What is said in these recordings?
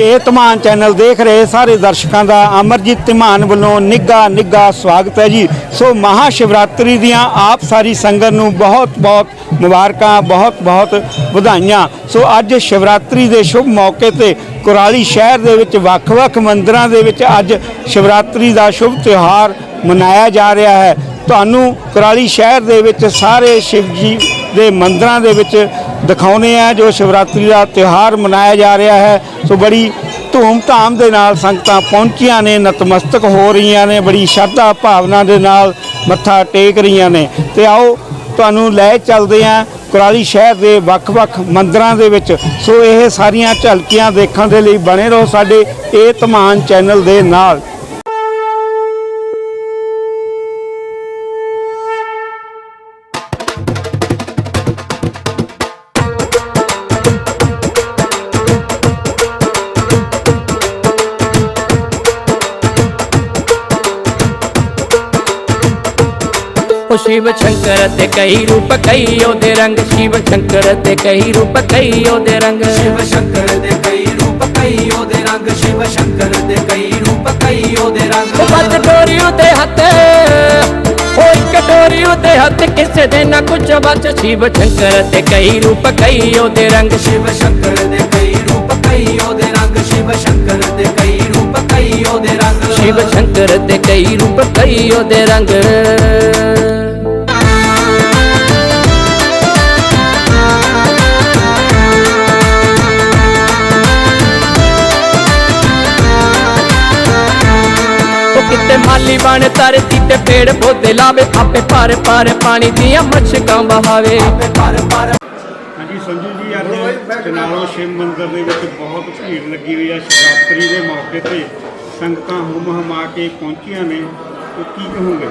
ਇਹ ਧਮਾਨ ਚੈਨਲ ਦੇਖ ਰਹੇ ਸਾਰੇ ਦਰਸ਼ਕਾਂ ਦਾ ਅਮਰਜੀਤ ਧਮਾਨ ਵੱਲੋਂ ਨਿੱਘਾ ਨਿੱਘਾ ਸਵਾਗਤ ਹੈ ਜੀ। ਸੋ ਮਹਾ ਸ਼ਿਵਰਾਤਰੀ ਦੀਆਂ ਆਪ ਸਾਰੀ ਸੰਗਤ ਨੂੰ ਬਹੁਤ ਬਹੁਤ ਮੁਬਾਰਕਾਂ, ਬਹੁਤ ਬਹੁਤ ਵਧਾਈਆਂ। ਸੋ ਅੱਜ ਸ਼ਿਵਰਾਤਰੀ ਦੇ ਸ਼ੁਭ ਮੌਕੇ ਤੇ ਕੁਰਾਲੀ ਸ਼ਹਿਰ ਦੇ ਵਿੱਚ ਵੱਖ-ਵੱਖ ਮੰਦਰਾਂ ਦੇ ਵਿੱਚ ਅੱਜ ਸ਼ਿਵਰਾਤਰੀ ਦਾ ਸ਼ੁਭ ਤਿਉਹਾਰ ਮਨਾਇਆ ਜਾ ਰਿਹਾ ਹੈ। ਤੁਹਾਨੂੰ ਕੁਰਾਲੀ ਸ਼ਹਿਰ ਦੇ ਵਿੱਚ ਸਾਰੇ ਸ਼ਿਵ ਜੀ ਦੇ ਮੰਦਰਾਂ ਦੇ ਵਿੱਚ ਦਿਖਾਉਨੇ ਆ ਜੋ ਸ਼ਿਵਰਾਤਰੀ ਦਾ ਤਿਉਹਾਰ ਮਨਾਇਆ ਜਾ ਰਿਹਾ ਹੈ। ਸੋ ਬੜੀ ਧੂਮ-ਧਾਮ ਦੇ ਨਾਲ ਸੰਗਤਾਂ ਪਹੁੰਚੀਆਂ ਨੇ, ਨਤਮਸਤਕ ਹੋ ਰਹੀਆਂ ਨੇ, ਬੜੀ ਸ਼ਰਧਾ ਭਾਵਨਾ ਦੇ ਨਾਲ ਮੱਥਾ ਟੇਕ ਰਹੀਆਂ ਨੇ। ਤੇ ਆਓ ਤੁਹਾਨੂੰ ਲੈ ਚੱਲਦੇ ਆ ਕੁਰਾਲੀ ਸ਼ਹਿਰ ਦੇ ਵੱਖ-ਵੱਖ ਮੰਦਰਾਂ ਦੇ ਵਿੱਚ। ਸੋ ਇਹ ਸਾਰੀਆਂ ਝਲਕੀਆਂ ਦੇਖਣ ਦੇ ਲਈ ਬਣੇ ਰਹੋ ਸਾਡੇ ਇਹ ਧਮਾਨ ਚੈਨਲ ਦੇ ਨਾਲ। ਉਹ ਸ਼ਿਵ ਸ਼ੰਕਰ ਤੇ ਕਈ ਰੂਪ ਕਈ ਉਹਦੇ ਰੰਗ ਸ਼ਿਵ ਸ਼ੰਕਰ ਤੇ ਕਈ ਰੂਪ ਕਈ ਉਹਦੇ ਰੰਗ ਸ਼ਿਵ ਸ਼ੰਕਰ ਦੇ ਕਈ ਰੂਪ ਕਈ ਉਹਦੇ ਰੰਗ ਸ਼ਿਵ ਸ਼ੰਕਰ ਦੇ ਕਈ ਰੂਪ ਕਈ ਉਹਦੇ ਰੰਗ। ਬੱਤ ਡੋਰੀ ਉਤੇ ਹੱਥ ਹੋਈ ਕਟੋਰੀ ਉਤੇ ਹੱਥ ਕਿਸੇ ਦੇ ਨਾ ਕੁਝ ਬਚ ਸ਼ਿਵ ਸ਼ੰਕਰ ਤੇ ਕਈ ਰੂਪ ਕਈ ਉਹਦੇ ਰੰਗ ਸ਼ਿਵ ਸ਼ੰਕਰ ਦੇ ਕਈ ਰੂਪ ਕਈ ਉਹਦੇ ਰੰਗ। ਸ਼ਿਵ ਸ਼ੰਕਰ ਦੇ ਕਈ ਰੂਪ ਕਈ ਉਹਦੇ ਰੰਗ। ਸ਼ਿਵ ਸ਼ੰਕਰ ਤੇ ਕਈ ਰੂਪ ਕਈ ਉਹਦੇ ਰੰਗ। ਬਣ ਧਰਤੀ ਤੇ ਪੇੜ ਪੌਦੇ ਲਾਵੇ ਆਪੇ ਪਰ ਪਰ ਪਾਣੀ ਦੀਆਂ ਮਛਕਾਂ ਵਹਾਵੇ। ਹਾਂਜੀ ਸੰਜੂ ਜੀ ਅੱਜ ਜਨਾਲੋ ਸ਼ਿਵ ਮੰਦਿਰ ਦੇ ਵਿੱਚ ਬਹੁਤ ਭੀੜ ਲੱਗੀ ਹੋਈ ਹੈ ਸ਼ਿਵਰਾਤਰੀ ਦੇ ਮੌਕੇ ਤੇ ਸੰਗਤਾਂ ਹੁਮ ਹਮਾ ਕੇ ਪਹੁੰਚੀਆਂ ਨੇ। ਤੇ ਕੀ ਕਹੋਗੇ?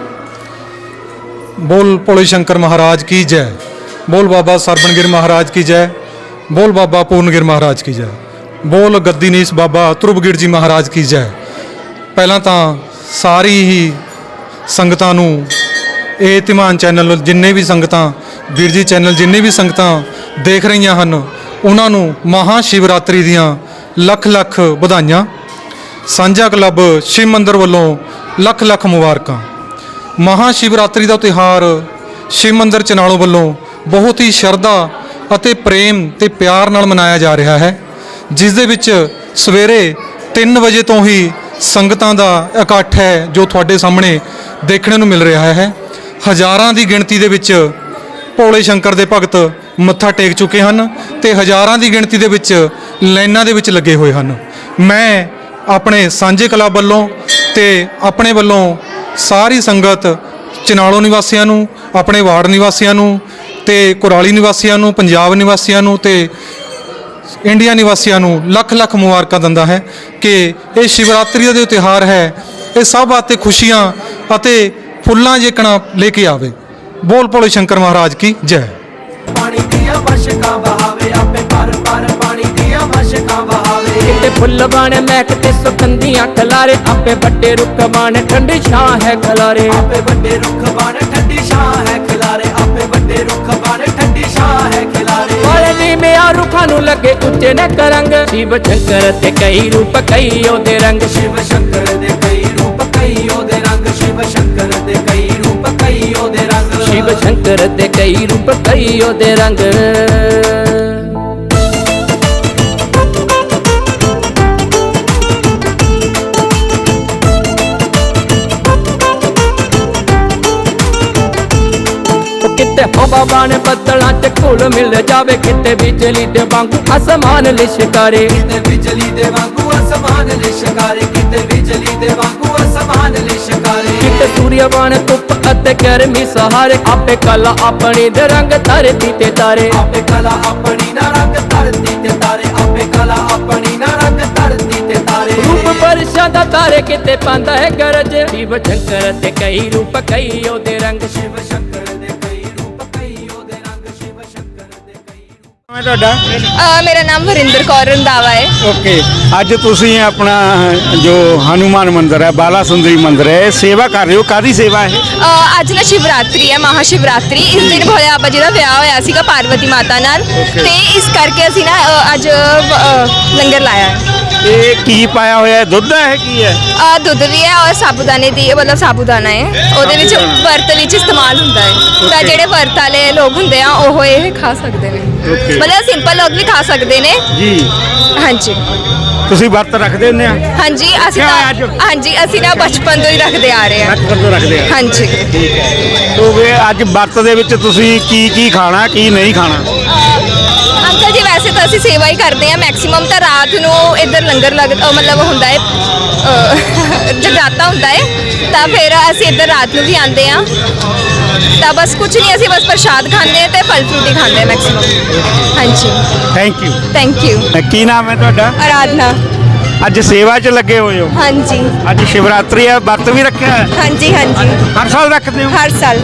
ਬੋਲ ਭੋਲੇ ਸ਼ੰਕਰ ਮਹਾਰਾਜ ਕੀ ਜੈ। ਬੋਲ ਬਾਬਾ ਸਰਬਣਗਿਰ ਮਹਾਰਾਜ ਕੀ ਜੈ। ਬੋਲ ਬਾਬਾ ਪੂਰਨਗਿਰ ਮਹਾਰਾਜ ਕੀ ਜੈ। ਬੋਲ ਗੱਦੀਨੀਸ ਬਾਬਾ ਤੁਰਬਗਿਰ ਜੀ ਮਹਾਰਾਜ ਕੀ ਜੈ। ਪਹਿਲਾਂ ਤਾਂ ਸਾਰੀ ਹੀ ਸੰਗਤਾਂ ਨੂੰ, ਇਹ ਧਿਮਾਨ ਚੈਨਲ ਜਿੰਨੇ ਵੀ ਸੰਗਤਾਂ, ਵੀਰ ਜੀ ਚੈਨਲ ਜਿੰਨੇ ਵੀ ਸੰਗਤਾਂ ਦੇਖ ਰਹੀਆਂ ਹਨ, ਉਹਨਾਂ ਨੂੰ ਮਹਾ ਸ਼ਿਵਰਾਤਰੀ ਦੀਆਂ ਲੱਖ ਲੱਖ ਵਧਾਈਆਂ। ਸਾਂਝਾ ਕਲੱਬ ਸ਼ਿਵ ਮੰਦਰ ਵੱਲੋਂ ਲੱਖ ਲੱਖ ਮੁਬਾਰਕਾਂ। ਮਹਾ ਸ਼ਿਵਰਾਤਰੀ ਦਾ ਤਿਉਹਾਰ ਸ਼ਿਵ ਮੰਦਰ ਚਨਾਲੋ ਵੱਲੋਂ ਬਹੁਤ ਹੀ ਸ਼ਰਧਾ ਅਤੇ ਪ੍ਰੇਮ ਤੇ ਪਿਆਰ ਨਾਲ ਮਨਾਇਆ ਜਾ ਰਿਹਾ ਹੈ, ਜਿਸ ਦੇ ਵਿੱਚ ਸਵੇਰੇ 3 ਵਜੇ ਤੋਂ ਹੀ ਸੰਗਤਾਂ ਦਾ ਇਕੱਠ ਹੈ ਜੋ ਤੁਹਾਡੇ ਸਾਹਮਣੇ ਦੇਖਣ ਨੂੰ ਮਿਲ ਰਿਹਾ ਹੈ। ਹਜ਼ਾਰਾਂ ਦੀ ਗਿਣਤੀ ਦੇ ਵਿੱਚ ਭੋਲੇ ਸ਼ੰਕਰ ਦੇ ਭਗਤ ਮੱਥਾ ਟੇਕ ਚੁੱਕੇ ਹਨ ਤੇ ਹਜ਼ਾਰਾਂ ਦੀ ਗਿਣਤੀ ਦੇ ਵਿੱਚ ਲਾਈਨਾਂ ਦੇ ਵਿੱਚ ਲੱਗੇ ਹੋਏ ਹਨ। ਮੈਂ ਆਪਣੇ ਸਾਂਝੇ ਕਲੱਬ ਵੱਲੋਂ ਤੇ ਆਪਣੇ ਵੱਲੋਂ ਸਾਰੀ ਸੰਗਤ ਚਨਾਲੋ ਨਿਵਾਸੀਆਂ ਨੂੰ, ਆਪਣੇ ਵਾਰਡ ਨਿਵਾਸੀਆਂ ਨੂੰ ਤੇ ਕੁਰਾਲੀ ਨਿਵਾਸੀਆਂ ਨੂੰ, ਪੰਜਾਬ ਨਿਵਾਸੀਆਂ ਨੂੰ ਤੇ ਇੰਡੀਆ ਨਿਵਾਸੀਆਂ ਨੂੰ ਲੱਖ ਲੱਖ ਮੁਬਾਰਕਾਂ ਦਿੰਦਾ ਹੈ ਕਿ ਇਹ ਸ਼ਿਵਰਾਤਰੀ ਦਾ ਜੋ ਤਿਉਹਾਰ ਹੈ ਇਹ ਸਭ ਵਾਸਤੇ ਖੁਸ਼ੀਆਂ ਅਤੇ ਫੁੱਲਾਂ ਜਿਕਣਾ ਲੈ ਕੇ ਆਵੇ। ਬੋਲ ਭੋਲੇ ਸ਼ੰਕਰ ਮਹਾਰਾਜ ਕੀ ਜੈ। ਪਾਣੀ ਦੀਆਂ ਮਸ਼ਕਾਂ ਬਹਾਵੇ ਆਪੇ ਪਰ ਪਰ ਪਾਣੀ ਦੀਆਂ ਮਸ਼ਕਾਂ ਬਹਾਵੇ ਕਿਤੇ ਫੁੱਲ ਬਣ ਮਹਿਕ ਤੇ ਸੁਗੰਧੀਆਂ ਖਲਾਰੇ ਆਪੇ ਵੱਡੇ ਰੁੱਖ ਬਣ ਠੰਡੀ ਛਾਂ ਹੈ ਖਲਾਰੇ। ਆਪੇ ਵੱਡੇ ਰੁੱਖ ਬਣ ਠੰਡੀ ਛਾਂ ਹੈ ਖਿਲਾਰੇ ਆਪੇ ਵੱਡੇ ਰੁੱਖ ਬਣ ਠੰਡੀ ਛਾਂ ਹੈ ਨੀ ਮਿਆ ਰੁੱਖਾਂ ਨੂੰ ਲੱਗੇ ਉੱਚੇ ਨੇ ਕਰੰਗ ਸ਼ਿਵ ਸ਼ੰਕਰ ਤੇ ਕਈ ਰੂਪ ਕਈ ਉਹਦੇ ਰੰਗ। ਸ਼ਿਵ ਸ਼ੰਕਰ ਦੇ ਕਈ ਰੂਪ ਕਈ ਉਹਦੇ ਰੰਗ। ਸ਼ਿਵ ਸ਼ੰਕਰ ਦੇ ਕਈ ਰੂਪ ਕਈ ਉਹਦੇ ਰੰਗ। ਸ਼ਿਵ ਸ਼ੰਕਰ ਤੇ ਕਈ ਰੂਪ ਕਈ ਉਹਦੇ ਰੰਗ। ਕਿਤੇ ਹਵਾ ਬਣ ਬੱਦਲਾਂ ਚ ਘੁਲ ਮਿਲ ਜਾਵੇ ਕਿਤੇ ਬਿਜਲੀ ਦੇ ਵਾਂਗੂ ਅਸਮਾਨ ਲਿਸ਼ਕਾਰੇ। ਕਿਤੇ ਬਿਜਲੀ ਦੇ ਵਾਂਗੂ ਅਸਮਾਨ ਲਿਸ਼ਕਾਰੇ ਕਿਤੇ ਬਿਜਲੀ ਦੇ ਵਾਂਗੂ ਅਸਮਾਨ ਲਿਸ਼ਕਾਰੇ। ਕਿਤੇ ਸੂਰਯ ਬਣ ਧੁੱਪ ਅਤੇ ਗਰਮੀ ਸਹਾਰੇ ਆਪੇ ਕਲਾ ਆਪਣੀ ਦੇ ਰੰਗ ਧਰਤੀ ਤੇ ਤਾਰੇ। ਆਪੇ ਕਲਾ ਆਪਣੀ ਨਾ ਰੰਗ ਧਰਤੀ ਤੇ ਤਾਰੇ ਆਪੇ ਕਲਾ ਆਪਣੀ ਨਾ ਰੰਗ ਧਰਤੀ ਤੇ ਤਾਰੇ। ਰੂਪ ਪਰਸ਼ਾਂ ਦਾ ਤਾਰੇ ਕਿਤੇ ਪਾਉਂਦਾ ਹੈ ਗਰਜ ਸ਼ਿਵ ਸ਼ੰਕਰ ਤੇ ਕਈ ਰੂਪ ਕਈ ਉਹਦੇ ਰੰਗ। ਸ਼ਿਵ ਸ਼ੰਕਰ ਮੈਂ ਤੁਹਾਡਾ? ਅ, ਮੇਰਾ ਨਾਮ ਵਰਿੰਦਰ ਕੌਰ ਰੰਦਾਵਾ ਹੈ। ਓਕੇ ਅੱਜ ਤੁਸੀਂ ਆਪਣਾ ਜੋ ਹਨੂਮਾਨ ਮੰਦਿਰ ਹੈ ਬਾਲਾ ਸੁੰਦਰੀ ਮੰਦਿਰ ਹੈ ਇਹ ਸੇਵਾ ਕਰ ਰਹੇ ਹੋ? ਕਾਦੀ ਸੇਵਾ ਹੈ? ਅ, ਅੱਜ ਨਾ ਸ਼ਿਵਰਾਤਰੀ ਹੈ ਮਹਾ ਸ਼ਿਵਰਾਤਰੀ ਇਸ ਦਿਨ ਭੋਲੇ ਬਾਬਾ ਜੀ ਦਾ ਵਿਆਹ ਹੋਇਆ ਸੀਗਾ ਪਾਰਵਤੀ ਮਾਤਾ ਨਾਲ। ਤੇ ਇਸ ਕਰਕੇ ਅਸੀਂ ਨਾ ਅੱਜ ਲੰਗਰ ਲਾਇਆ ਹੈ। ਇਹ ਕੀ ਪਾਇਆ ਹੋਇਆ ਹੈ? ਦੁੱਧ ਹੈ ਕੀ ਹੈ? ਆ ਦੁੱਧ ਵੀ ਹੈ ਔਰ ਸਾਬੂਦਾਨੇ ਦੀ ਮਤਲਬ ਸਾਬੂਦਾਨਾ ਹੈ। ਉਹਦੇ ਵਿੱਚ ਵਰਤ ਵਿੱਚ ਇਸਤੇਮਾਲ ਹੁੰਦਾ ਹੈ। ਤਾਂ ਜਿਹੜੇ ਵਰਤ ਵਾਲੇ ਲੋਕ ਹੁੰਦੇ ਆ ਉਹ ਇਹ ਖਾ ਸਕਦੇ ਨੇ। Okay. ਮਤਲਬ ਸਿੰਪਲ ਲੋਕ ਵੀ ਖਾ ਸਕਦੇ ਨੇ। ਜੀ। ਹਾਂਜੀ। ਤੁਸੀਂ ਵਰਤ ਰੱਖਦੇ ਹੁੰਦੇ ਆ? ਹਾਂਜੀ ਅਸੀਂ ਕਿਆ ਤਾਂ? ਹਾਂਜੀ ਅਸੀਂ ਤਾਂ ਬਚਪਨ ਤੋਂ ਹੀ ਰੱਖਦੇ ਆ ਰਹੇ ਹਾਂ ਬਚਪਨ ਤੋਂ ਰੱਖਦੇ ਆ। ਹਾਂਜੀ। ਠੀਕ ਹੈ। ਵੇ ਅੱਜ ਵਰਤ ਦੇ ਵਿੱਚ ਤੁਸੀਂ ਕੀ ਕੀ ਖਾਣਾ ਕੀ ਨਹੀਂ ਖਾਣਾ? ਤਾਂ ਅਸੀਂ ਸੇਵਾ ਹੀ ਕਰਦੇ ਆ ਮੈਕਸਿਮਮ ਤਾਂ ਰਾਤ ਨੂੰ ਇੱਧਰ ਲੰਗਰ ਲੱਗ ਅ, ਮਤਲਬ ਹੁੰਦਾ ਹੈ ਅ, ਜਗਰਾਤਾ ਹੁੰਦਾ ਹੈ ਤਾਂ ਫਿਰ ਅਸੀਂ ਇੱਧਰ ਰਾਤ ਨੂੰ ਵੀ ਆਉਂਦੇ ਆ ਤਾਂ ਬਸ ਕੁਝ ਨਹੀਂ ਅਸੀਂ ਬਸ ਪ੍ਰਸ਼ਾਦ ਖਾਂਦੇ ਆ ਤੇ ਫਲ ਫਰੂਟ ਹੀ ਖਾਂਦੇ ਆ ਮੈਕਸਿਮਮ ਹਾਂਜੀ। ਥੈਂਕ ਯੂ ਥੈਂਕ ਯੂ ਕੀ ਨਾਮ ਹੈ ਤੁਹਾਡਾ? ਆਰਾਧਨਾ। ਅੱਜ ਸੇਵਾ 'ਚ ਲੱਗੇ ਹੋਏ ਹੋ? ਹਾਂਜੀ। ਅੱਜ ਸ਼ਿਵਰਾਤਰੀ ਹੈ ਵਰਤ ਵੀ ਰੱਖਿਆ ਹੈ? ਹਾਂਜੀ ਹਾਂਜੀ। ਹਰ ਸਾਲ ਰੱਖਦੇ ਹੋ? ਹਰ ਸਾਲ।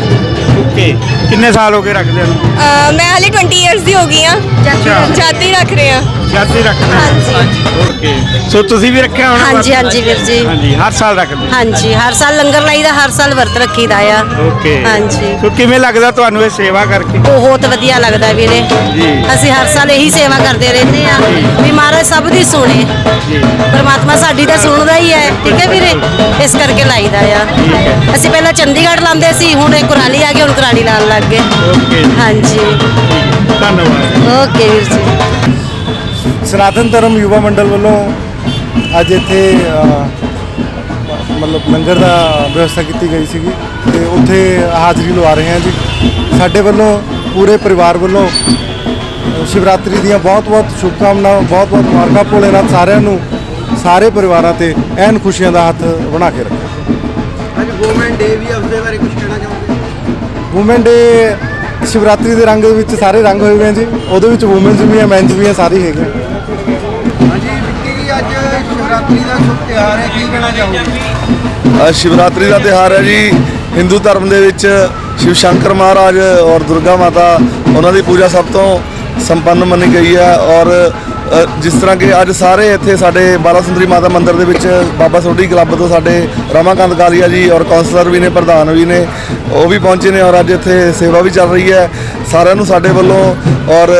ਓਕੇ। ਕਿੰਨੇ ਸਾਲ ਹੋ ਗਏ ਰੱਖਦੇ ਨੂੰ? ਮੈਂ ਹਾਲੇ 20 ਇਅਰਸ ਦੀ ਹੋ ਗਈ ਆ ਅੱਛਾ। ਰੱਖ ਰਹੇ ਆ ਜਾਤੀ ਰੱਖਦੇ ਹਾਂਜੀ। ਓਕੇ। ਸੋ ਤੁਸੀਂ ਵੀ ਰੱਖਿਆ ਹੋਣਾ ਹਾਂਜੀ? ਹਾਂਜੀ ਵੀਰ ਜੀ। ਹਾਂਜੀ ਹਰ ਸਾਲ ਰੱਖਦੇ? ਹਾਂਜੀ ਹਰ ਸਾਲ ਲੰਗਰ ਲਾਈਦਾ ਹਰ ਸਾਲ ਵਰਤ ਰੱਖੀਦਾ ਆ। ਓਕੇ। ਹਾਂਜੀ। ਸੋ ਕਿਵੇਂ ਲੱਗਦਾ ਤੁਹਾਨੂੰ ਇਹ ਸੇਵਾ ਕਰਕੇ? ਬਹੁਤ ਵਧੀਆ ਲੱਗਦਾ ਵੀਰੇ। ਜੀ। ਅਸੀਂ ਹਰ ਸਾਲ ਇਹੀ ਸੇਵਾ ਕਰਦੇ ਰਹਿੰਦੇ ਆ ਵੀ ਮਹਾਰਾਜ ਸਭ ਦੀ ਸੁਣੇ। ਜੀ। ਪਰਮਾਤਮਾ ਸਾਡੀ ਤਾਂ ਸੁਣਦਾ ਹੀ ਹੈ। ਠੀਕ ਹੈ ਵੀਰੇ? ਇਸ ਕਰਕੇ ਲਾਈਦਾ ਆ। ਅਸੀਂ ਪਹਿਲਾਂ ਚੰਡੀਗੜ੍ਹ ਲਾਉਂਦੇ ਸੀ ਹੁਣ ਇਹ ਕੁਰਾਲੀ ਆ ਗਏ ਹੁਣ ਕੁਰਾਲੀ ਲਾਉਣ ਲੱਗ ਗਏ। ਓਕੇ ਹਾਂਜੀ। ਧੰਨਵਾਦ। ਓਕੇ ਵੀਰ ਜੀ। ਸਨਾਤਨ ਧਰਮ ਯੁਵਾ ਮੰਡਲ ਵੱਲੋਂ ਅੱਜ ਇੱਥੇ ਅ, ਮਤਲਬ ਲੰਗਰ ਦਾ ਵਿਵਸਥਾ ਕੀਤੀ ਗਈ ਸੀਗੀ ਤੇ ਉੱਥੇ ਹਾਜ਼ਰੀ ਲਵਾ ਰਹੇ ਹਾਂ ਜੀ। ਸਾਡੇ ਵੱਲੋਂ ਪੂਰੇ ਪਰਿਵਾਰ ਵੱਲੋਂ ਅ, ਸ਼ਿਵਰਾਤਰੀ ਦੀਆਂ ਬਹੁਤ-ਬਹੁਤ ਸ਼ੁਭਕਾਮਨਾਵਾਂ ਬਹੁਤ-ਬਹੁਤ ਮੁਬਾਰਕਾਂ ਭੋਲੇਨਾਥ ਸਾਰਿਆਂ ਨੂੰ ਸਾਰੇ ਪਰਿਵਾਰਾਂ ਤੇ ਐਨ ਖੁਸ਼ੀਆਂ ਦਾ ਹੱਥ ਬਣਾ ਕੇ ਰੱਖੇ ਵੂਮਨ ਡੇ ਸ਼ਿਵਰਾਤਰੀ ਦੇ ਰੰਗ ਦੇ ਵਿੱਚ ਸਾਰੇ ਰੰਗ ਹੋਏ ਹੋਏ ਆ ਜੀ। ਉਹਦੇ ਵਿੱਚ ਵੂਮਨਸ ਵੀ ਆ ਮੈਨਸ ਵੀ ਆ ਸਾਰੇ ਹੈਗੇ ਹਾਂਜੀ ਵਿੱਕੀ ਜੀ ਅੱਜ ਸ਼ਿਵਰਾਤਰੀ ਦਾ ਸ਼ੁਭ ਤਿਉਹਾਰ ਹੈ ਕੀ ਕਹਿਣਾ ਚਾਹੋਗੇ? ਅ, ਸ਼ਿਵਰਾਤਰੀ ਦਾ ਤਿਉਹਾਰ ਹੈ ਜੀ। ਹਿੰਦੂ ਧਰਮ ਦੇ ਵਿੱਚ ਸ਼ਿਵ ਸ਼ੰਕਰ ਮਹਾਰਾਜ ਔਰ ਦੁਰਗਾ ਮਾਤਾ ਉਹਨਾਂ ਦੀ ਪੂਜਾ ਸਭ ਤੋਂ ਸੰਪੰਨ ਮੰਨੀ ਗਈ ਹੈ ਔਰ ਜਿਸ ਤਰ੍ਹਾਂ ਕਿ ਅੱਜ ਸਾਰੇ ਇੱਥੇ ਸਾਡੇ ਬਾਲਾ ਸੁੰਦਰੀ ਮਾਤਾ ਮੰਦਿਰ ਦੇ ਵਿੱਚ ਬਾਬਾ ਸੋਢੀ ਕਲੱਬ ਤੋਂ ਸਾਡੇ ਰਮਾਕਾਂਤ ਕਾਲੀਆ ਜੀ ਔਰ ਕਾਉਂਸਲਰ ਵੀ ਨੇ ਪ੍ਰਧਾਨ ਵੀ ਨੇ ਉਹ ਵੀ ਪਹੁੰਚੇ ਨੇ ਔਰ ਅੱਜ ਇੱਥੇ ਸੇਵਾ ਵੀ ਚੱਲ ਰਹੀ ਹੈ। ਸਾਰਿਆਂ ਨੂੰ ਸਾਡੇ ਵੱਲੋਂ ਔਰ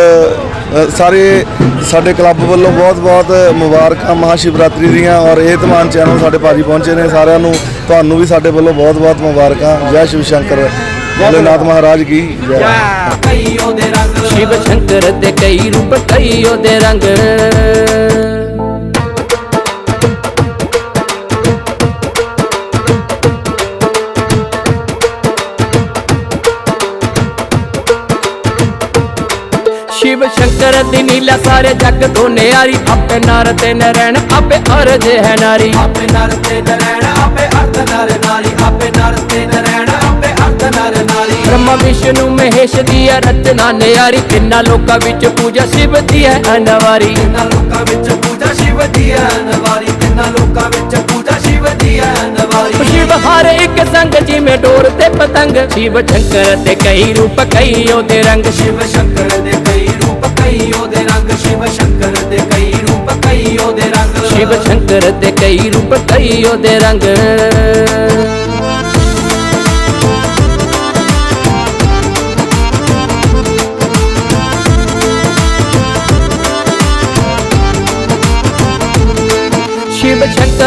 ਸਾਰੇ ਸਾਡੇ ਕਲੱਬ ਵੱਲੋਂ ਬਹੁਤ-ਬਹੁਤ ਮੁਬਾਰਕਾਂ ਮਹਾਸ਼ਿਵਰਾਤਰੀ ਦੀਆਂ ਔਰ ਇਹ ਤਮਾਨ ਚੈਨਲ ਸਾਡੇ ਭਾਜੀ ਪਹੁੰਚੇ ਨੇ ਸਾਰਿਆਂ ਨੂੰ ਤੁਹਾਨੂੰ ਵੀ ਸਾਡੇ ਵੱਲੋਂ ਬਹੁਤ-ਬਹੁਤ ਮੁਬਾਰਕਾਂ। ਜੈ ਸ਼ਿਵ ਸ਼ੰਕਰ। ਭੋਲੇਨਾਥ। ਮਹਾਰਾਜ ਕੀ ਜੈ। ਕਈ ਉਹਦੇ ਰੰਗ ਸ਼ਿਵ ਸ਼ੰਕਰ ਦੇ ਕਈ ਰੂਪ, ਕਈ ਉਹਦੇ ਰੰਗ। ਸ਼ਿਵ ਸ਼ੰਕਰ ਦੀ ਨੀਲਾ ਸਾਰੇ ਜੱਗ ਤੋਂ ਨਿਆਰੀ, ਆਪੇ ਨਰ ਤੇ ਨਰੈਣ, ਆਪੇ ਅਰਜ ਹੈ ਨਾਰੀ। ਆਪੇ ਨਰ ਤੇ ਨਰੈਣ, ਆਪੇ ਅਰਧ ਨਰ ਨਾਰੀ, ਆਪੇ ਨਰ ਤੇ ਨਰੈਣ। ਬ੍ਰਹਮਾ, ਵਿਸ਼ਨੂੰ, ਮਹੇਸ਼ ਦੀ ਹੈ ਰਚਨਾ। ਨਿਆਰੀ ਤਿੰਨਾਂ ਲੋਕਾਂ ਵਿੱਚ ਪੂਜਾ ਸ਼ਿਵ ਦੀ ਹੈ। ਅਨਵਾਰੀ ਤਿੰਨਾਂ ਲੋਕਾਂ ਵਿੱਚ ਪੂਜਾ ਸ਼ਿਵ ਦੀ ਹੈ। ਨਵਾਰੀ ਤਿੰਨਾਂ ਲੋਕਾਂ ਵਿੱਚ ਪੂਜਾ ਸ਼ਿਵ ਦੀ ਹੈ। ਨਵਾਰੀ ਸ਼ਿਵ ਹਰ ਇੱਕ ਸੰਗ, ਜਿਵੇਂ ਡੋਰ ਤੇ ਪਤੰਗ। ਸ਼ਿਵ ਸ਼ੰਕਰ ਤੇ ਕਈ ਰੂਪ, ਕਈ ਉਹਦੇ ਰੰਗ। ਸ਼ਿਵ ਸ਼ੰਕਰ ਦੇ ਕਈ ਰੂਪ, ਕਈ ਉਹਦੇ ਰੰਗ। ਸ਼ਿਵ ਸ਼ੰਕਰ ਦੇ ਕਈ ਰੂਪ, ਕਈ ਉਹਦੇ ਰੰਗ। ਸ਼ਿਵ ਸ਼ੰਕਰ ਦੇ ਕਈ ਰੂਪ, ਕਈ ਉਹਦੇ ਰੰਗ।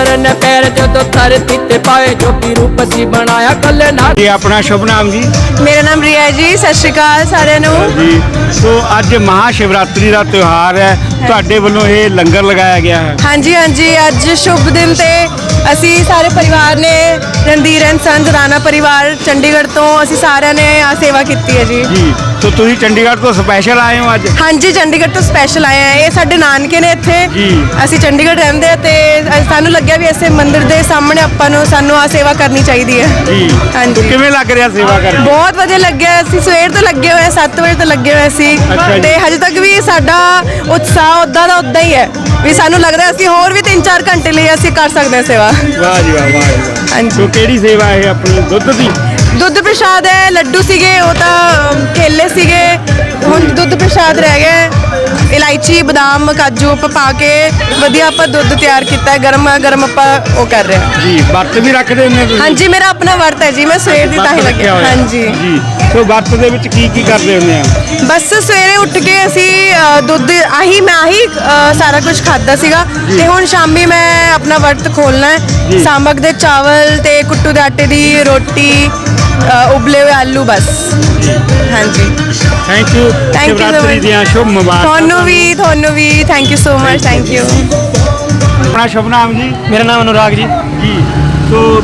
ਸ਼ੰਕਰ ਨੇ ਪੈਰ ਜਦੋਂ ਧਰਤੀ ਤੇ ਪਾਏ ਜੋਗੀ ਰੂਪ ਸੀ ਬਣਾਇਆ ਕੱਲੇ ਨਾਲ ਜੀ ਆਪਣਾ ਸ਼ੁਭ ਨਾਮ ਜੀ। ਮੇਰਾ ਨਾਮ ਰਿਆ ਹੈ ਜੀ ਸਤਿ ਸ਼੍ਰੀ ਅਕਾਲ ਸਾਰਿਆਂ ਨੂੰ। ਜੀ ਸੋ ਅੱਜ ਮਹਾ ਸ਼ਿਵਰਾਤਰੀ ਦਾ ਤਿਉਹਾਰ ਹੈ। ਤੁਹਾਡੇ ਵੱਲੋਂ ਇਹ ਲੰਗਰ ਲਗਾਇਆ ਗਿਆ ਹੈ। ਹਾਂਜੀ ਹਾਂਜੀ ਅੱਜ ਸ਼ੁਭ ਦਿਨ ਤੇ ਅਸੀਂ ਸਾਰੇ ਪਰਿਵਾਰ ਨੇ ਰਣਧੀਰ ਐਂਡ ਸੰਜ ਰਾਣਾ ਪਰਿਵਾਰ ਚੰਡੀਗੜ੍ਹ ਤੋਂ ਅਸੀਂ ਸਾਰਿਆਂ ਨੇ ਆ ਸੇਵਾ ਕੀਤੀ ਹੈ ਜੀ। ਜੀ। ਸੋ ਤੁਸੀਂ ਚੰਡੀਗੜ੍ਹ ਤੋਂ ਸਪੈਸ਼ਲ ਆਏ ਹੋ ਅੱਜ? ਹਾਂਜੀ ਚੰਡੀਗੜ੍ਹ ਤੋਂ ਸਪੈਸ਼ਲ ਆਏ ਆ ਇਹ ਸਾਡੇ ਨਾਨਕੇ ਨੇ ਇੱਥੇ। ਜੀ। ਅਸੀਂ ਚੰਡੀਗੜ੍ਹ ਰਹਿੰਦੇ ਆ ਤੇ ਅੱਜ ਸਾਨੂੰ ਲੱਗਿਆ ਵੀ ਇਸੇ ਮੰਦਿਰ ਦੇ ਸਾਹਮਣੇ ਆਪਾਂ ਨੂੰ ਸਾਨੂੰ ਆ ਸੇਵਾ ਕਰਨੀ ਚਾਹੀਦੀ ਹੈ। ਜੀ। ਹਾਂਜੀ। ਕਿਵੇਂ ਲੱਗ ਰਿਹਾ ਸੇਵਾ ਕਰਕੇ ਬਹੁਤ ਵਧੀਆ ਲੱਗਿਆ। ਅਸੀਂ ਸਵੇਰ ਤੋਂ ਲੱਗੇ ਹੋਏ 7 ਵਜੇ ਤੋਂ ਲੱਗੇ ਹੋਏ ਸੀ ਅੱਛਾ ਜੀ। ਤੇ ਹਜੇ ਤੱਕ ਵੀ ਸਾਡਾ ਉਤਸ਼ਾਹ ਉਦਾਂ ਦਾ ਉਦਾਂ ਹੀ ਹੈ ਵੀ ਸਾਨੂੰ ਲੱਗਦਾ ਅਸੀਂ ਹੋਰ ਵੀ 3-4 ਘੰਟੇ ਲਈ ਅਸੀਂ ਕਰ ਸਕਦੇ ਹਾਂ ਸੇਵਾ। ਵਾਹ ਜੀ ਵਾਹ ਵਾਹ ਜੀ ਵਾਹ। ਹਾਂਜੀ। ਕਿਹੜੀ ਸੇਵਾ ਇਹ ਆਪਣੀ ਦੁੱਧ ਦੀ? ਦੁੱਧ ਪ੍ਰਸ਼ਾਦ ਹੈ ਲੱਡੂ ਸੀਗੇ ਉਹ ਤਾਂ ਅਮ, ਕੇਲੇ ਸੀਗੇ। ਹੁਣ ਦੁੱਧ ਪ੍ਰਸ਼ਾਦ ਰਹਿ ਗਿਆ ਹੈ। ਇਲਾਇਚੀ ਬਦਾਮ ਕਾਜੂ ਆਪਾਂ ਪਾ ਕੇ ਵਧੀਆ ਆਪਾਂ ਦੁੱਧ ਤਿਆਰ ਕੀਤਾ ਹੈ। ਗਰਮ ਗਰਮ ਆਪਾਂ ਉਹ ਕਰ ਰਹੇ ਹਾਂ। ਜੀ ਵਰਤ ਵੀ ਰੱਖਦੇ ਹੁੰਦੇ ਹੋ ਤੁਸੀਂ? ਹਾਂਜੀ ਮੇਰਾ ਆਪਣਾ ਵਰਤ ਹੈ ਜੀ ਮੈਂ ਸਵੇਰ ਦੀ ਤਾਂ ਹੀ ਵਰਤ ਲੱਗੀ ਰੱਖਿਆ ਹੋਇਆ। ਹਾਂਜੀ। ਜੀ ਸੋ ਵਰਤ ਦੇ ਵਿੱਚ ਕੀ ਕੀ ਕਰਦੇ ਹੁੰਦੇ ਆ? ਬਸ ਸਵੇਰੇ ਉੱਠ ਕੇ ਅਸੀਂ ਅ, ਦੁੱਧ ਆਹੀ ਮੈਂ ਆਹੀ ਅ, ਸਾਰਾ ਕੁਝ ਖਾਦਾ ਸੀਗਾ। ਤੇ ਹੁਣ ਸ਼ਾਮੀ ਮੈਂ ਆਪਣਾ ਵਰਤ ਖੋਲਣਾ ਜੀ। ਹੈ ਸਾਮਕ ਦੇ ਚਾਵਲ ਤੇ ਕੁੱਟੂ ਦੇ ਆਟੇ ਦੀ ਰੋਟੀ ਅ, ਉਬਲੇ ਹੋਏ ਆਲੂ ਬਸ। ਹਾਂਜੀ। Thank you Thank you so Shivratri much. ਦੀਆਂ ਸ਼ੁਭ ਮੁਬਾਰਕਾਂ। ਤੁਹਾਨੂੰ ਵੀ ਤੁਹਾਨੂੰ ਵੀ। Thank you so much thank you ਆਪਣਾ ਸ਼ੁਭ ਨਾਮ ਜੀ? ਮੇਰਾ ਨਾਮ ਅਨੁਰਾਗ ਜੀ। ਜੀ। ਸੋ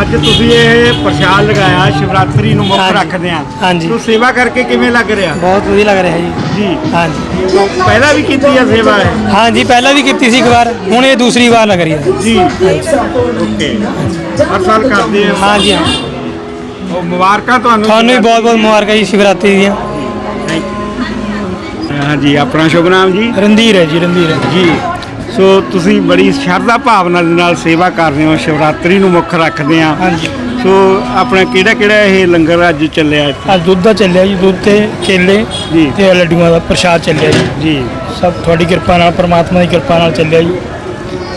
ਅੱਜ ਤੁਸੀਂ ਇਹ ਪ੍ਰਸ਼ਾਦ ਲਗਾਇਆ ਸ਼ਿਵਰਾਤਰੀ ਨੂੰ ਮੁੱਖ ਹਾਂਜੀ। ਰੱਖਦੇ ਆ। ਹਾਂਜੀ। ਸੋ ਸੇਵਾ ਕਰਕੇ ਕਿਵੇਂ ਲੱਗ ਰਿਹਾ? ਬਹੁਤ ਵਧੀਆ ਲੱਗ ਰਿਹਾ ਜੀ। ਜੀ। ਹਾਂਜੀ। ਪਹਿਲਾਂ ਵੀ ਕੀਤੀ ਹੈ ਸੇਵਾ ਹੈ ਹਾਂਜੀ ਪਹਿਲਾਂ ਵੀ ਕੀਤੀ ਸੀ ਇੱਕ ਵਾਰ। ਹੁਣ ਇਹ ਦੂਸਰੀ ਵਾਰ ਲੱਗ ਰਹੀ ਹੈ। ਜੀ। ਓਕੇ। ਹਰ ਸਾਲ ਕਰਦੇ ਆ। ਹਾਂਜੀ ਹਾਂ ਉਹ ਮੁਬਾਰਕਾਂ ਤੁਹਾਨੂੰ ਤੁਹਾਨੂੰ ਵੀ ਬਹੁਤ ਬਹੁਤ ਮੁਬਾਰਕਾਂ ਜੀ ਸ਼ਿਵਰਾਤਰੀ ਦੀਆਂ। ਹਾਂਜੀ ਆਪਣਾ ਸ਼ੁਭ ਨਾਮ ਜੀ? ਰੰਧੀਰ ਹੈ ਜੀ ਰੰਧੀਰ ਜੀ ਸੋ ਤੁਸੀਂ ਬੜੀ ਸ਼ਰਧਾ ਭਾਵਨਾ ਦੇ ਨਾਲ ਸੇਵਾ ਕਰਦੇ ਹੋ ਸ਼ਿਵਰਾਤਰੀ ਨੂੰ ਮੁੱਖ ਰੱਖਦੇ ਆ। ਹਾਂਜੀ। ਸੋ ਆਪਣਾ ਕਿਹੜਾ ਕਿਹੜਾ ਇਹ ਲੰਗਰ ਅੱਜ ਚੱਲਿਆ ਇੱਥੇ? ਅੱਜ ਦੁੱਧ ਦਾ ਚੱਲਿਆ ਜੀ ਦੁੱਧ ਤੇ ਕੇਲੇ ਜੀ। ਤੇ ਲੱਡੂਆਂ ਦਾ ਪ੍ਰਸ਼ਾਦ ਚੱਲਿਆ ਜੀ। ਜੀ। ਸਭ ਤੁਹਾਡੀ ਕਿਰਪਾ ਨਾਲ ਪਰਮਾਤਮਾ ਦੀ ਕਿਰਪਾ ਨਾਲ ਚੱਲਿਆ ਜੀ।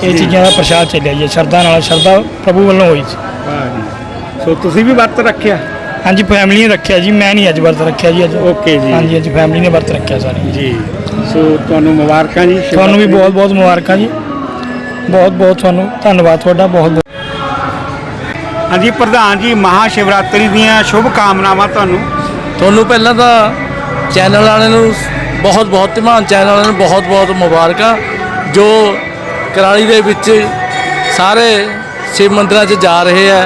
ਇਹ ਚੀਜ਼ਾਂ ਦਾ ਪ੍ਰਸ਼ਾਦ ਚੱਲਿਆ ਜੀ ਸ਼ਰਧਾ ਨਾਲ ਸ਼ਰਧਾ ਪ੍ਰਭੂ ਵੱਲੋਂ ਹੋਈ ਜੀ ਸੋ ਤੁਸੀਂ ਵੀ ਵਰਤ ਰੱਖਿਆ? ਹਾਂਜੀ ਫੈਮਿਲੀ ਨੇ ਰੱਖਿਆ ਜੀ ਮੈਂ ਨਹੀਂ ਅੱਜ ਵਰਤ ਰੱਖਿਆ ਜੀ ਅੱਜ। ਓਕੇ ਜੀ। ਹਾਂਜੀ ਅੱਜ ਫੈਮਿਲੀ ਨੇ ਵਰਤ ਰੱਖਿਆ ਸਾਰੀ। ਜੀ। ਸੋ ਤੁਹਾਨੂੰ ਮੁਬਾਰਕਾਂ ਜੀ ਤੁਹਾਨੂੰ ਵੀ ਬਹੁਤ ਬਹੁਤ ਮੁਬਾਰਕਾਂ ਜੀ। ਬਹੁਤ ਬਹੁਤ ਤੁਹਾਨੂੰ ਧੰਨਵਾਦ ਤੁਹਾਡਾ ਬਹੁਤ ਬਹੁਤ ਹਾਂਜੀ ਪ੍ਰਧਾਨ ਜੀ ਮਹਾ ਸ਼ਿਵਰਾਤਰੀ ਦੀਆਂ ਸ਼ੁਭ ਕਾਮਨਾਵਾਂ ਤੁਹਾਨੂੰ। ਤੁਹਾਨੂੰ ਪਹਿਲਾਂ ਤਾਂ ਚੈਨਲ ਵਾਲਿਆਂ ਨੂੰ ਬਹੁਤ ਬਹੁਤ ਧਮਾਨ ਚੈਨਲ ਵਾਲਿਆਂ ਨੂੰ ਬਹੁਤ ਬਹੁਤ ਮੁਬਾਰਕਾਂ ਜੋ ਕਰਾਲੀ ਦੇ ਵਿੱਚ ਸਾਰੇ ਸ਼ਿਵ ਮੰਦਿਰਾਂ 'ਚ ਜਾ ਰਹੇ ਆ।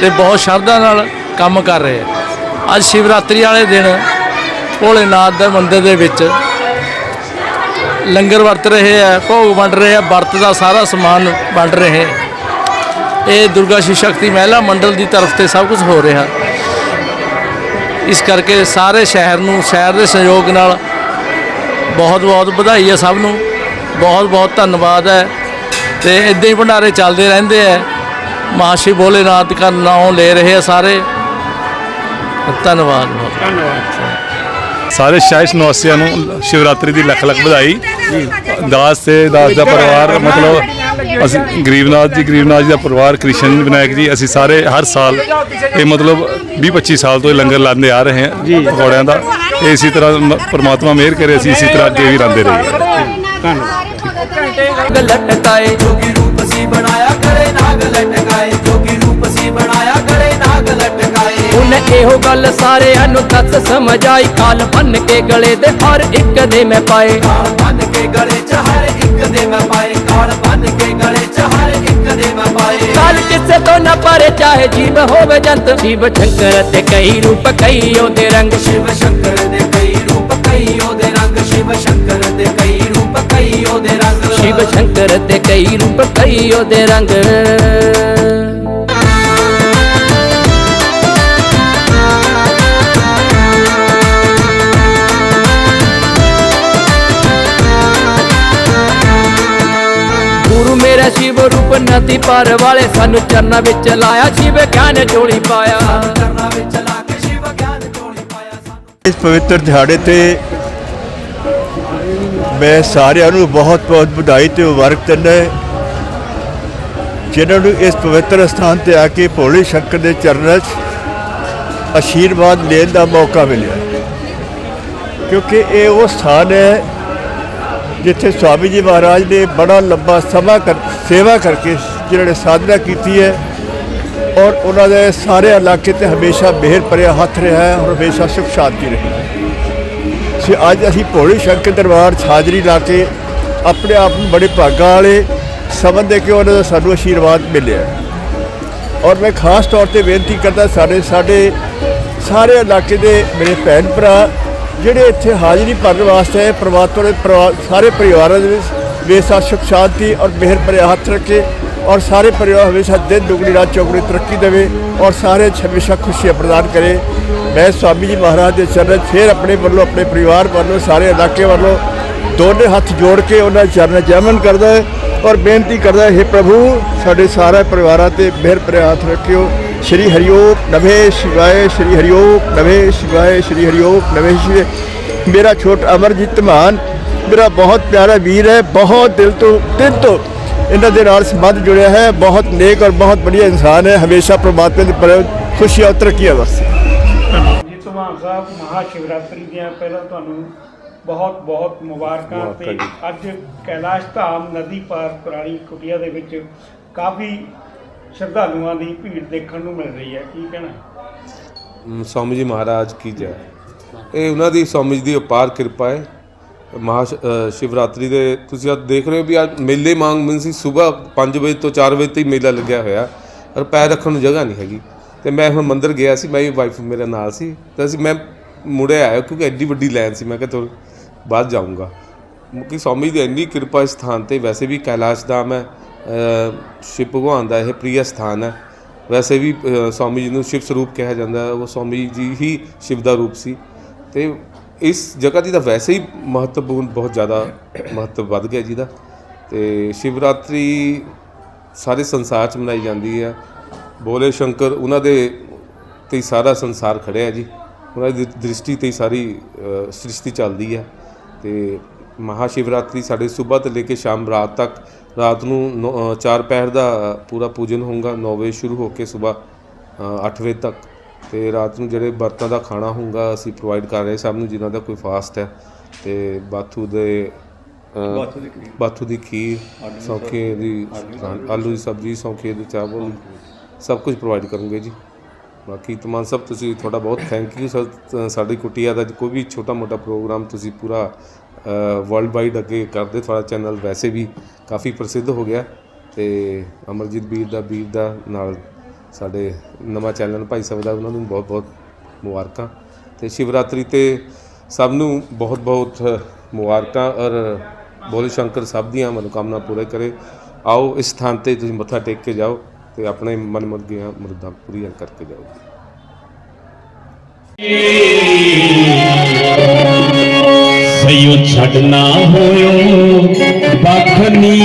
ਤੇ ਬਹੁਤ ਸ਼ਰਧਾ ਨਾਲ ਕੰਮ ਕਰ ਰਹੇ ਆ। ਅੱਜ ਸ਼ਿਵਰਾਤਰੀ ਵਾਲੇ ਦਿਨ ਭੋਲੇਨਾਥ ਦੇ ਮੰਦਿਰ ਦੇ ਵਿੱਚ ਲੰਗਰ ਵਰਤ ਰਹੇ ਆ, ਭੋਗ ਵੰਡ ਰਹੇ ਆ, ਵਰਤ ਦਾ ਸਾਰਾ ਸਮਾਨ ਵੰਡ ਰਹੇ ਆ। ਇਹ ਦੁਰਗਾ ਸ਼ਿਵ ਸ਼ਕਤੀ ਮਹਿਲਾ ਮੰਡਲ ਦੀ ਤਰਫ ਤੇ ਸਭ ਕੁਝ ਹੋ ਰਿਹਾ। ਇਸ ਕਰਕੇ ਸਾਰੇ ਸ਼ਹਿਰ ਨੂੰ, ਸ਼ਹਿਰ ਦੇ ਸਹਿਯੋਗ ਨਾਲ ਬਹੁਤ ਬਹੁਤ ਵਧਾਈ ਹੈ ਸਭ ਨੂੰ। ਬਹੁਤ ਬਹੁਤ ਧੰਨਵਾਦ ਹੈ। ਤੇ ਇਦਾਂ ਹੀ ਭੰਡਾਰੇ ਚੱਲਦੇ ਰਹਿੰਦੇ ਆ। ਮਾਸ਼ੀ ਭੋਲੇਨਾਥ ਦਾ ਨਾਮ ਲੈ ਰਹੇ ਸਾਰੇ। ਧੰਨਵਾਦ ਧੰਨਵਾਦ। ਸਾਰੇ ਸ਼ਾਇਸ਼ ਨੌਸੀਆ ਨੂੰ ਸ਼ਿਵਰਾਤਰੀ ਦੀ ਲੱਖ ਲੱਖ ਵਧਾਈ। ਦਾਸ ਤੇ ਦਾਸ ਦਾ ਪਰਿਵਾਰ ਮਤਲਬ ਅਸੀਂ ਗਰੀਬਨਾਥ ਜੀ ਗਰੀਬਨਾਥ ਜੀ ਦਾ ਪਰਿਵਾਰ ਕ੍ਰਿਸ਼ਨ ਵਿਨਾਇਕ ਜੀ ਅਸੀਂ ਸਾਰੇ ਹਰ ਸਾਲ ਇਹ ਮਤਲਬ 20 25 ਸਾਲ ਤੋਂ ਇਹ ਲੰਗਰ ਲਾਉਂਦੇ ਆ ਰਹੇ ਹਾਂ ਪਕੌੜਿਆਂ ਦਾ। ਇਹ ਇਸੇ ਤਰ੍ਹਾਂ ਪਰਮਾਤਮਾ ਮਿਹਰ ਕਰੇ ਅਸੀਂ ਇਸੇ ਤਰ੍ਹਾਂ ਅੱਗੇ ਵੀ ਲਾਉਂਦੇ ਰਹੀਏ। ਧੰਨਵਾਦ। ਬਣਾਏ ਇਹੋ ਗੱਲ ਸਾਰਿਆਂ ਨੂੰ ਦੱਸ ਸਮਝਾਈ ਕਾਲ ਬੰਨ ਕੇ ਗਲੇ ਦੇ ਹਰ ਇੱਕ ਦੇ ਮੈਂ ਪਾਏ। ਕਾਲ ਬੰਨ ਕੇ ਗਲੇ ਚ ਹਰ ਇੱਕ ਦੇ ਮੈਂ ਪਾਏ ਕਾਲ ਬੰਨ ਕੇ ਗਲੇ ਚ ਹਰ ਇੱਕ ਦੇ ਮੈਂ ਪਾਏ। ਕਾਲ ਕਿਸੇ ਤੋਂ ਨਾ ਪਰੇ ਚਾਹੇ ਜੀਵ ਹੋਵੇ ਜੰਤ। ਸ਼ੰਕਰ ਤੇ ਕਈ ਰੂਪ ਕਈ ਉਹਦੇ ਰੰਗ। ਸ਼ਿਵ ਸ਼ੰਕਰ ਦੇ ਕਈ ਰੂਪ ਕਈ ਉਹਦੇ ਰੰਗ। ਸ਼ਿਵ ਸ਼ੰਕਰ ਦੇ ਕਈ ਰੂਪ ਕਈ ਉਹਦੇ ਰੰਗ। ਸ਼ਿਵ ਸ਼ੰਕਰ ਤੇ ਕਈ ਰੂਪ ਕਈ ਉਹਦੇ ਰੰਗ। ਤੇਰੇ ਸ਼ਿਵ ਰੂਪ ਨਦੀ ਪਰ ਵਾਲੇ ਸਾਨੂੰ ਚਰਨਾਂ ਵਿੱਚ ਲਾਇਆ, ਸ਼ਿਵ ਗਿਆਨ ਝੋਲੀ ਪਾਇਆ। ਚਰਨਾਂ ਵਿੱਚ ਲਾ ਕੇ ਸ਼ਿਵ ਗਿਆਨ ਝੋਲੀ ਪਾਇਆ ਇਸ ਪਵਿੱਤਰ ਦਿਹਾੜੇ ਤੇ ਮੈਂ ਸਾਰਿਆਂ ਨੂੰ ਬਹੁਤ ਬਹੁਤ ਵਧਾਈ ਤੇ ਮੁਬਾਰਕ ਦਿੰਦਾ ਜਿਹਨਾਂ ਨੂੰ ਇਸ ਪਵਿੱਤਰ ਸਥਾਨ ਤੇ ਆ ਕੇ ਭੋਲੇ ਸ਼ੰਕਰ ਦੇ ਚਰਨਾਂ 'ਚ ਅਸ਼ੀਰਵਾਦ ਲੈਣ ਦਾ ਮੌਕਾ ਮਿਲਿਆ। ਕਿਉਂਕਿ ਇਹ ਉਹ ਸਥਾਨ ਹੈ ਜਿੱਥੇ ਸਵਾਮੀ ਜੀ ਮਹਾਰਾਜ ਨੇ ਬੜਾ ਲੰਬਾ ਸਮਾਂ ਕਰ, ਸੇਵਾ ਕਰਕੇ ਜਿਨ੍ਹਾਂ ਨੇ ਸਾਧਨਾ ਕੀਤੀ ਹੈ ਔਰ ਉਹਨਾਂ ਦੇ ਸਾਰੇ ਇਲਾਕੇ ਤੇ ਹਮੇਸ਼ਾ ਮਿਹਰ ਭਰਿਆ ਹੱਥ ਰਿਹਾ ਹੈ ਔਰ ਹਮੇਸ਼ਾ ਸੁਖ ਸ਼ਾਂਤੀ ਰਹੀ ਹੈ। ਅੱਜ ਅਸੀਂ ਭੋਲੇ ਸ਼ੰਕਰ ਦਰਬਾਰ ਹਾਜ਼ਰੀ ਲਾ ਕੇ ਆਪਣੇ ਆਪ ਨੂੰ ਬੜੇ ਭਾਗਾਂ ਵਾਲੇ ਸਮਝਦੇ ਕਿ ਉਹਨਾਂ ਦਾ ਸਾਨੂੰ ਆਸ਼ੀਰਵਾਦ ਮਿਲਿਆ ਔਰ ਮੈਂ ਖਾਸ ਤੌਰ ਤੇ ਬੇਨਤੀ ਕਰਦਾ ਸਾਡੇ ਸਾਡੇ ਸਾਰੇ ਇਲਾਕੇ ਦੇ ਮੇਰੇ ਭੈਣ ਭਰਾ ਜਿਹੜੇ ਇੱਥੇ ਹਾਜ਼ਰੀ ਭਰਨ ਵਾਸਤੇ ਆਏ ਪ੍ਰਮਾਤਮਾ ਦੇ ਸਾਰੇ ਪਰਿਵਾਰਾਂ ਦੇ ਵਿੱਚ ਬੇਸਾ ਸੁਖ, ਸ਼ਾਂਤੀ ਔਰ ਮਿਹਰ ਭਰਿਆ ਹੱਥ ਰੱਖੇ ਔਰ ਸਾਰੇ ਪਰਿਵਾਰ ਹਮੇਸ਼ਾ ਦਿਨ ਦੁਗਣੀ, ਰਾਤ ਚੌਗੁਣੀ ਤਰੱਕੀ ਦੇਵੇ ਔਰ ਸਾਰੇ ਹਮੇਸ਼ਾ ਖੁਸ਼ੀਆਂ ਪ੍ਰਦਾਨ ਕਰੇ। ਮੈਂ ਸਵਾਮੀ ਜੀ ਮਹਾਰਾਜ ਦੇ ਚਰਨ 'ਚ ਫਿਰ ਆਪਣੇ ਵੱਲੋਂ, ਆਪਣੇ ਪਰਿਵਾਰ ਵੱਲੋਂ, ਸਾਰੇ ਇਲਾਕੇ ਵੱਲੋਂ ਦੋਨੇ ਹੱਥ ਜੋੜ ਕੇ ਉਹਨਾਂ ਚਰਨ ਜਮਨ ਕਰਦਾ ਹੈ ਔਰ ਬੇਨਤੀ ਕਰਦਾ ਹੈ ਪ੍ਰਭੂ, ਸਾਡੇ ਸਾਰੇ ਪਰਿਵਾਰਾਂ ਤੇ ਮਿਹਰ ਭਰਿਆ ਹੱਥ ਰੱਖਿਓ। ਸ਼੍ਰੀ ਹਰਿਓਮ ਨਮੇ ਸ਼ਿਵਾਏ ਸ਼੍ਰੀ ਹਰਿਓਮ ਨਮੇ ਸ਼ਿਵਾਏ ਸ਼੍ਰੀ ਹਰਿਓਮ ਨਮੇ ਸ਼ਿਵਾਏ। ਮੇਰਾ ਛੋਟਾ ਅਮਰਜੀਤ ਮਾਨ ਮੇਰਾ ਬਹੁਤ ਪਿਆਰਾ ਵੀਰ ਹੈ ਬਹੁਤ ਦਿਲ ਤੋਂ ਦਿਲ ਤੋਂ ਇਹਨਾਂ ਦੇ ਨਾਲ ਸੰਬੰਧ ਜੁੜਿਆ ਹੈ ਬਹੁਤ ਨੇਕ ਔਰ ਬਹੁਤ ਵਧੀਆ ਇਨਸਾਨ ਹੈ ਹਮੇਸ਼ਾ ਪ੍ਰਮਾਤਮਾ ਦੀ ਪਰ ਖੁਸ਼ੀਆਂ ਔਰ ਤਰੱਕੀਆਂ ਵਾਸਤੇ ਜੀ ਧਮਾਨ ਸਾਹਿਬ ਮਹਾ ਸ਼ਿਵਰਾਤਰੀ ਦੀਆਂ ਪਹਿਲਾਂ ਤੁਹਾਨੂੰ ਬਹੁਤ ਬਹੁਤ ਮੁਬਾਰਕਾਂ ਤੇ ਅੱਜ ਕੈਲਾਸ਼ ਧਾਮ ਨਦੀ ਪਾਰ ਪੁਰਾਣੀ ਕੁਟੀਆ ਦੇ ਵਿੱਚ ਕਾਫੀ ਸ਼ਰਧਾਲੂਆਂ ਦੀ ਭੀੜ ਦੇਖਣ ਨੂੰ ਮਿਲ ਰਹੀ ਹੈ, ਕੀ ਕਹਿਣਾ? ਅਮ ਸਵਾਮੀ ਜੀ ਮਹਾਰਾਜ ਕੀ ਜੈ। ਇਹ ਉਹਨਾਂ ਦੀ ਸਵਾਮੀ ਜੀ ਦੀ ਅਪਾਰ ਕਿਰਪਾ ਹੈ। ਮਹਾ ਸ਼ਿਵਰਾਤਰੀ ਦੇ, ਤੁਸੀਂ ਅੱਜ ਦੇਖ ਰਹੇ ਹੋ ਵੀ ਅੱਜ ਮੇਲੇ ਮੰਗ ਮਨ ਸੀ, ਸਵੇਰ 5 ਵਜੇ ਤੋਂ 4 ਵਜੇ ਤੱਕ ਮੇਲਾ ਲੱਗਿਆ ਹੋਇਆ। ਔਰ ਪੈਰ ਰੱਖਣ ਨੂੰ ਜਗ੍ਹਾ ਨਹੀਂ ਹੈਗੀ। ਤੇ ਮੈਂ ਹੁਣ ਮੰਦਰ ਗਿਆ ਸੀ, ਮੇਰੀ ਵਾਈਫ ਮੇਰੇ ਨਾਲ ਸੀ। ਤਾਂ ਅਸੀਂ, ਮੈਂ ਮੁੜੇ ਆਇਆ ਕਿਉਂਕਿ ਐਡੀ ਵੱਡੀ ਲਾਈਨ ਸੀ। ਮੈਂ ਕਿਹਾ ਤੁਰ ਬਾਅਦ ਜਾਊਂਗਾ। ਕਿ ਸਵਾਮੀ ਦੀ ਇੰਨੀ ਕਿਰਪਾ ਇਸ ਸਥਾਨ ਤੇ, ਵੈਸੇ ਵੀ ਕੈਲਾਸ਼ ਧਾਮ ਹੈ। ਸ਼ਿਵ ਭਗਵਾਨ ਦਾ ਇਹ ਪ੍ਰਿਯ ਸਥਾਨ ਹੈ। ਵੈਸੇ ਵੀ ਸਵਾਮੀ ਜੀ ਨੂੰ ਸ਼ਿਵ ਸਰੂਪ ਕਿਹਾ ਜਾਂਦਾ ਹੈ। ਉਹ ਸਵਾਮੀ ਜੀ ਹੀ ਸ਼ਿਵ ਦਾ ਰੂਪ ਸੀ। ਤੇ ਇਸ ਜਗ੍ਹਾ ਦੀ ਤਾਂ ਵੈਸੇ ਹੀ ਮਹੱਤਵਪੂਰਨ, ਬਹੁਤ ਜ਼ਿਆਦਾ ਮਹੱਤਵ ਵੱਧ ਗਿਆ ਜੀ ਦਾ। ਤੇ ਸ਼ਿਵਰਾਤਰੀ ਸਾਰੇ ਸੰਸਾਰ 'ਚ ਮਨਾਈ ਜਾਂਦੀ ਹੈ। ਬੋਲੇ ਸ਼ੰਕਰ, ਉਹਨਾਂ ਦੇ ਤੇ ਸਾਰਾ ਸੰਸਾਰ ਖੜਿਆ ਜੀ। ਉਹਨਾਂ ਦੀ ਦ੍ਰਿਸ਼ਟੀ ਤੇ ਹੀ ਸਾਰੀ ਸ੍ਰਿਸ਼ਟੀ ਚੱਲਦੀ ਹੈ। ਤੇ ਮਹਾ ਸ਼ਿਵਰਾਤਰੀ ਸਾਡੇ ਸਵੇਰ ਤੋਂ ਲੈ ਕੇ ਸ਼ਾਮ ਰਾਤ ਤੱਕ ਰਾਤ ਨੂੰ ਚਾਰ ਪਹਿਰ ਦਾ ਪੂਰਾ ਪੂਜਨ ਹੋਊਗਾ 9 ਵਜੇ ਸ਼ੁਰੂ ਹੋ ਕੇ ਸਵੇਰ 8 ਵਜੇ ਤੱਕ। ਤੇ ਰਾਤ ਨੂੰ ਜਿਹੜੇ ਵਰਤਾਂ ਦਾ ਖਾਣਾ ਹੋਊਗਾ ਅਸੀਂ ਪ੍ਰੋਵਾਈਡ ਕਰ ਰਹੇ ਸਭ ਨੂੰ ਜਿਨ੍ਹਾਂ ਦਾ ਕੋਈ ਫਾਸਟ ਹੈ। ਤੇ ਬਾਥੂ ਦੇ ਬਾਥੂ ਦੀ ਖੀਰ। ਸੌਖੇ ਦੀ ਆਲੂ ਦੀ ਸਬਜ਼ੀ। ਸੌਖੇ ਦੇ ਚਾਵਲ ਸਭ ਕੁਝ ਪ੍ਰੋਵਾਈਡ ਕਰੂੰਗੇ ਜੀ। ਬਾਕੀ ਤਮਾਮ ਸਭ ਤੁਸੀਂ ਤੁਹਾਡਾ ਬਹੁਤ ਥੈਂਕ ਯੂ ਸਰ ਸਾਡੀ ਕੁਟੀਆ ਦਾ ਕੋਈ ਵੀ ਛੋਟਾ ਮੋਟਾ ਪ੍ਰੋਗਰਾਮ ਤੁਸੀਂ ਪੂਰਾ ਵਰਲਡ ਵਾਈਡ ਅੱਗੇ ਕਰਦੇ ਤੁਹਾਡਾ ਚੈਨਲ ਵੈਸੇ ਵੀ ਕਾਫੀ ਪ੍ਰਸਿੱਧ ਹੋ ਗਿਆ ਤੇ ਅਮਰਜੀਤ ਵੀਰ ਦਾ ਵੀਰ ਦਾ ਨਾਲ ਸਾਡੇ ਨਵਾਂ ਚੈਨਲ ਭਾਈ ਸਾਹਿਬ ਦਾ, ਉਹਨਾਂ ਨੂੰ ਬਹੁਤ ਬਹੁਤ ਮੁਬਾਰਕਾਂ ਤੇ ਸ਼ਿਵਰਾਤਰੀ ਤੇ ਸਭ ਨੂੰ ਬਹੁਤ ਬਹੁਤ ਮੁਬਾਰਕਾਂ ਔਰ ਬੋਲੇ ਸ਼ੰਕਰ ਸਭ ਦੀਆਂ ਮਨੋਕਾਮਨਾ ਪੂਰੇ ਕਰੇ। ਆਓ ਇਸ ਸਥਾਨ ਤੇ ਤੁਸੀਂ ਮੱਥਾ ਟੇਕ ਕੇ ਜਾਓ ਤੇ ਆਪਣੇ ਮਨ ਮੁਰਗੀਆਂ ਮੁਰਦਾਂ ਪੂਰੀਆਂ ਕਰਕੇ ਜਾਓ। ਸਈਓ ਛੱਡਣਾ ਹੋਇਓ। ਬਖਨੀ